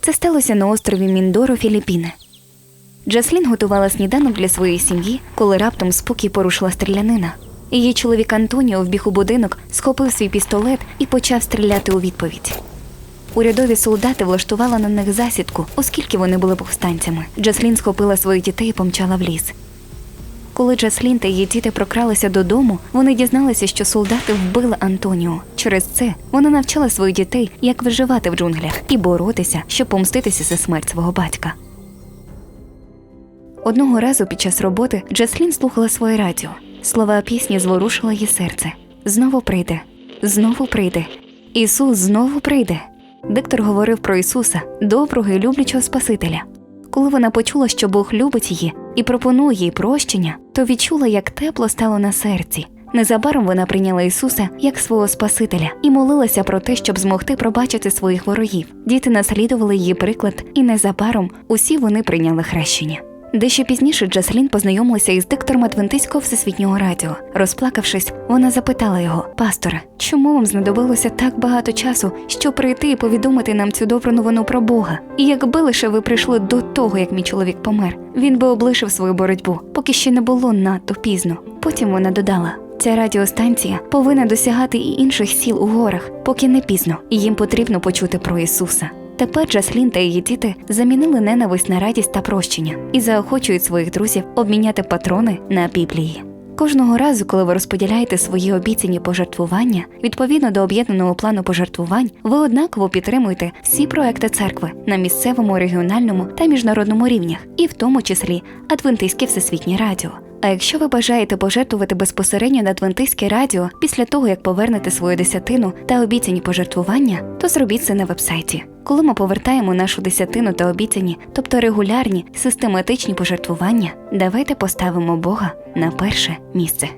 Це сталося на острові Міндоро, Філіппіни. Джаслін готувала сніданок для своєї сім'ї, коли раптом спокій порушила стрілянина. Її чоловік Антоніо вбіг у будинок, схопив свій пістолет і почав стріляти у відповідь. Урядові солдати влаштували на них засідку, оскільки вони були повстанцями. Джаслін схопила своїх дітей і помчала в ліс. Коли Джаслін та її діти прокралися додому, вони дізналися, що солдати вбили Антоніо. Через це вона навчала своїх дітей, як виживати в джунглях і боротися, щоб помститися за смерть свого батька. Одного разу під час роботи Джаслін слухала своє радіо. Слова пісні зворушили її серце. Знову прийде, знову прийде. Ісус знову прийде. Диктор говорив про Ісуса, доброго і люблячого Спасителя. Коли вона почула, що Бог любить її і пропонує їй прощення, то відчула, як тепло стало на серці. Незабаром вона прийняла Ісуса як свого Спасителя і молилася про те, щоб змогти пробачити своїх ворогів. Діти наслідували її приклад, і незабаром усі вони прийняли хрещення. Дещо пізніше Джаслін познайомилася із диктором Адвентистського всесвітнього радіо. Розплакавшись, вона запитала його: Пасторе, чому вам знадобилося так багато часу, щоб прийти і повідомити нам цю добру новину про Бога? І якби лише ви прийшли до того, як мій чоловік помер, він би облишив свою боротьбу, поки ще не було надто пізно. Потім вона додала. Ця радіостанція повинна досягати і інших сіл у горах, поки не пізно, і їм потрібно почути про Ісуса. Тепер Джаслін та її діти замінили ненависть на радість та прощення і заохочують своїх друзів обміняти патрони на біблії. Кожного разу, коли ви розподіляєте свої обіцяні пожертвування, відповідно до об'єднаного плану пожертвувань, ви однаково підтримуєте всі проекти церкви на місцевому, регіональному та міжнародному рівнях, і в тому числі Адвентистське всесвітнє радіо. А якщо ви бажаєте пожертвувати безпосередньо на Адвентистське радіо після того, як повернете свою десятину та обіцяні пожертвування, то зробіть це на вебсайті. Коли ми повертаємо нашу десятину та обіцяні, тобто регулярні систематичні пожертвування, давайте поставимо Бога на перше місце.